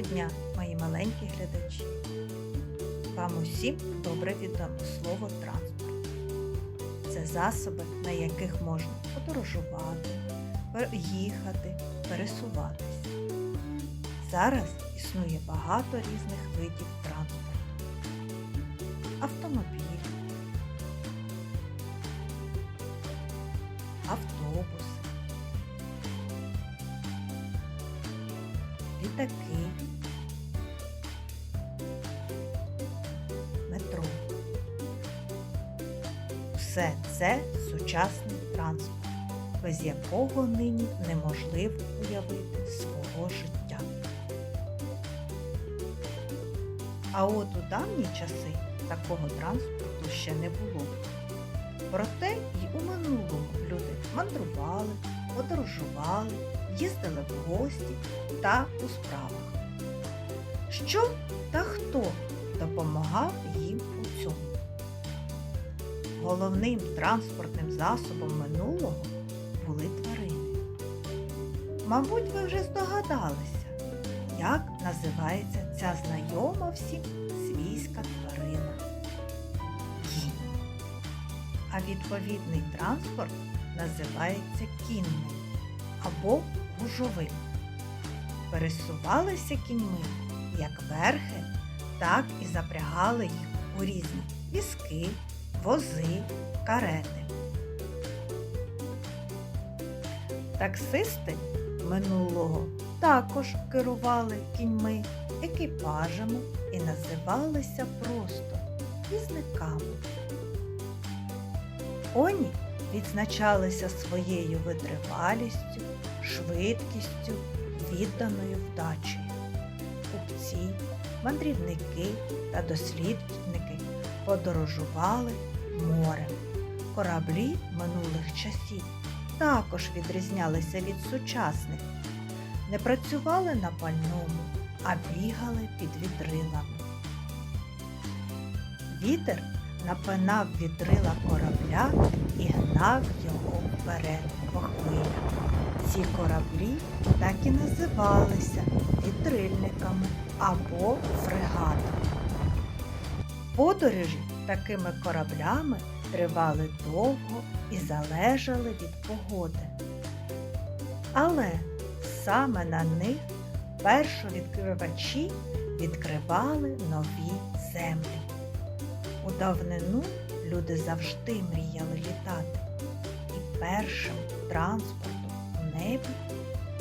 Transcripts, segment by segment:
дня, мої маленькі глядачі. Вам усім добре відомо слово транспорт. Це засоби, на яких можна подорожувати, їхати, пересуватися. Зараз існує багато різних видів транспорту. Автомобіль, літаки, метро. Все це сучасний транспорт, без якого нині неможливо уявити свого життя. А от у давні часи такого транспорту ще не було. Проте й у минулому люди мандрували, подорожували, їздили в гості та у справах. Що та хто допомагав їм у цьому? Головним транспортним засобом минулого були тварини. Мабуть, ви вже здогадалися, як називається ця знайома всім свійська тварина. Кінь. А відповідний транспорт називається кінним або гужовим. Пересувалися кіньми як верхи, так і запрягали їх у різні візки, вози, карети. Таксисти минулого також керували кіньми, екіпажами і називалися просто візниками. Коні відзначалися своєю витривалістю, швидкістю, відданою вдачею. Купці, мандрівники та дослідники подорожували морем. Кораблі минулих часів також відрізнялися від сучасних. Не працювали на пальному, а бігали під вітрилами. Вітер напинав вітрила корабля і гнав його вперед по хвилях. Ці кораблі так і називалися вітрильниками або фрегатами. Подорожі такими кораблями тривали довго і залежали від погоди. Але саме на них першовідкривачі відкривали нові землі. У давнину люди завжди мріяли літати, і першим транспортом небі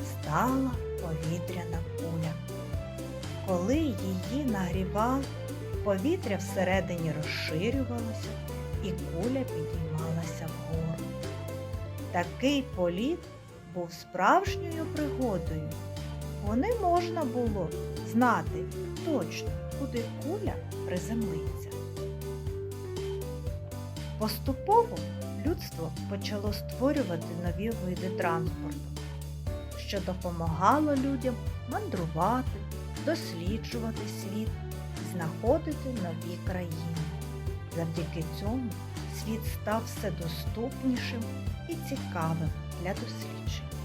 стала повітряна куля. Коли її нагрівали, повітря всередині розширювалося і куля підіймалася вгору. Такий політ був справжньою пригодою, бо не можна було знати точно, куди куля приземлиться. Поступово почало створювати нові види транспорту, що допомагало людям мандрувати, досліджувати світ, знаходити нові країни. Завдяки цьому світ став все доступнішим і цікавим для досліджень.